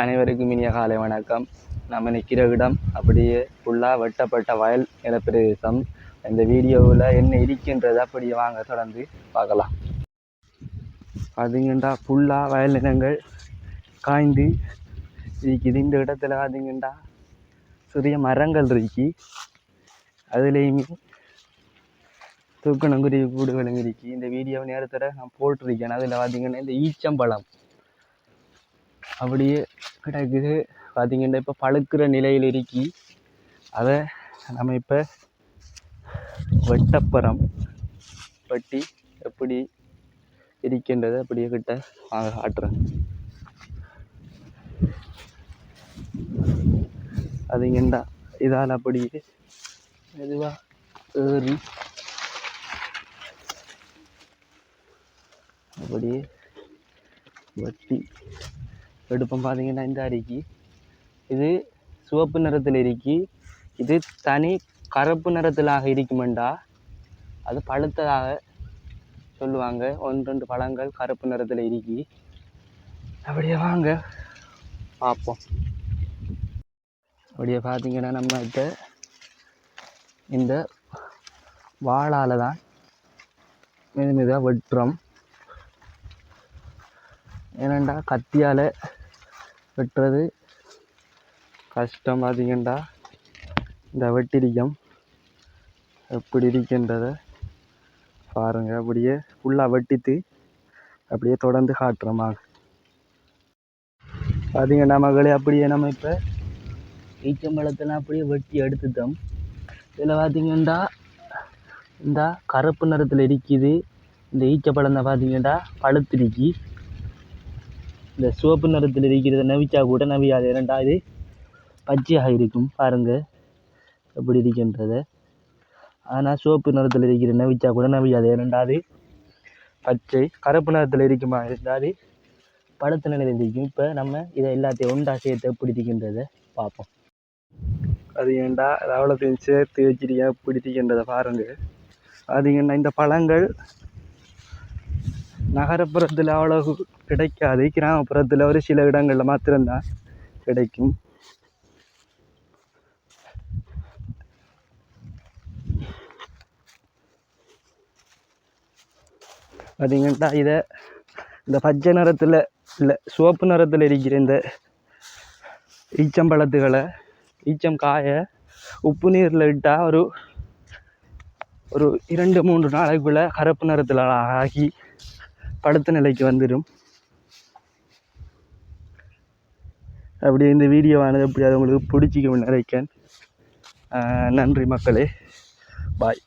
அனைவருக்கும் இனிய காலை வணக்கம். நம்ம நிற்கிற இடம் அப்படியே ஃபுல்லாக வெட்டப்பட்ட வயல் நிலப்பிரதேசம். இந்த வீடியோவில் என்ன இருக்கின்றது அப்படியே வாங்க தொடர்ந்து பார்க்கலாம். அதுங்கண்டா ஃபுல்லாக வயல் நிலங்கள் காய்ந்து இருக்குது. இந்த இடத்துல பார்த்தீங்கன்னா சிறிய மரங்கள் இருக்கு. அதுலேயுமே தூக்கணங்குருவி கூடுகளும் இருக்கு. இந்த வீடியோ நேரத்தில் நான் போட்டிருக்கேன். அதில் பார்த்தீங்கன்னா இந்த ஈச்சம்பழம் அப்படியே கிடக்குது. பார்த்தீங்கன்னா இப்போ பழுக்கிற நிலையில் இருக்கி அதை நம்ம இப்போ வெட்டப்புறம் வெட்டி எப்படி இருக்கின்றதை அப்படியே கிட்ட வாங்க காட்டுறேன். அதுங்கண்டா இதால் அப்படியே மெதுவாக ஏறி அப்படியே வட்டி எடுப்போம் பார்த்தீங்கன்னா இந்த அரிக்கி இது சிவப்பு நிறத்தில் இருக்கி இது தனி கருப்பு நிறத்திலாக இருக்குமெண்டா அது பழுத்ததாக சொல்லுவாங்க. ஒன்று ரெண்டு பழங்கள் கருப்பு நிறத்தில் இருக்கி அப்படியே வாங்க பார்ப்போம். அப்படியே பார்த்தீங்கன்னா நம்ம கிட்ட இந்த வாழால் தான் மெது மெதுவாக வெட்டுறோம். ஏனண்டா கத்தியால் வெட்டுறது. கஷ்டம் பார்த்தீங்கண்டா இந்த வெட்டிரிக்கம் எப்படி இருக்கின்றத பாருங்கள் அப்படியே ஃபுல்லாக வெட்டித்து அப்படியே தொடர்ந்து காட்டுறோமா பார்த்தீங்கன்னா மகளே அப்படியே நம்ம இப்போ ஈச்சம்பழத்தெல்லாம் அப்படியே வெட்டி எடுத்துட்டோம். இதில் பார்த்தீங்கன்னா இந்த கருப்பு நிறத்தில் இருக்குது. இந்த ஈச்சப்பழம் தான் பார்த்தீங்கன்னா பழுத்திருக்கி. இந்த சிவப்பு நிறத்தில் இருக்கிறத நவிச்சா கூட நவியாது. ஏனண்டா இது பச்சையாக இருக்கும் பாருங்கள் எப்படி இருக்கின்றத. ஆனால் சிவப்பு நிறத்தில் இருக்கிற நவிச்சா கூட நவியாது. ஏனண்டா அது பச்சை கருப்பு நிறத்தில் இருக்குமா? இருந்தால் அது பழுத்த நிலையில் இருக்கும் இப்போ நம்ம இதை எல்லாத்தையும் ஒன்றா சேர்த்து எப்படி பார்ப்போம். அது ஏண்டா அது அவ்வளோத்தையும் சேர்த்து வச்சிருக்கேன் பிடித்திக்கின்றதை பாருங்கள் அதுங்கன்னா இந்த பழங்கள் நகரப்புறத்தில் அவ்வளோ கிடைக்காது. கிராமப்புறத்தில் ஒரு சில இடங்களில் மாத்திரம்தான் கிடைக்கும். பார்த்தீங்கன்னா இதை இந்த பச்சை நிறத்தில் இல்லை சிவப்பு நிறத்தில் இருக்கிற இந்த ஈச்சம்பழத்துகளை ஈச்சம் காயை உப்பு நீரில் இட்டால் ஒரு ஒரு இரண்டு மூன்று நாளைக்குள்ளே கருப்பு நிறத்தில் ஆகி படுத்த நிலைக்கு வந்துடும் அப்படி இந்த வீடியோவானது எப்படி அது உங்களுக்கு பிடிச்சிக்கும் நினைக்கேன் நன்றி மக்களே. பாய்.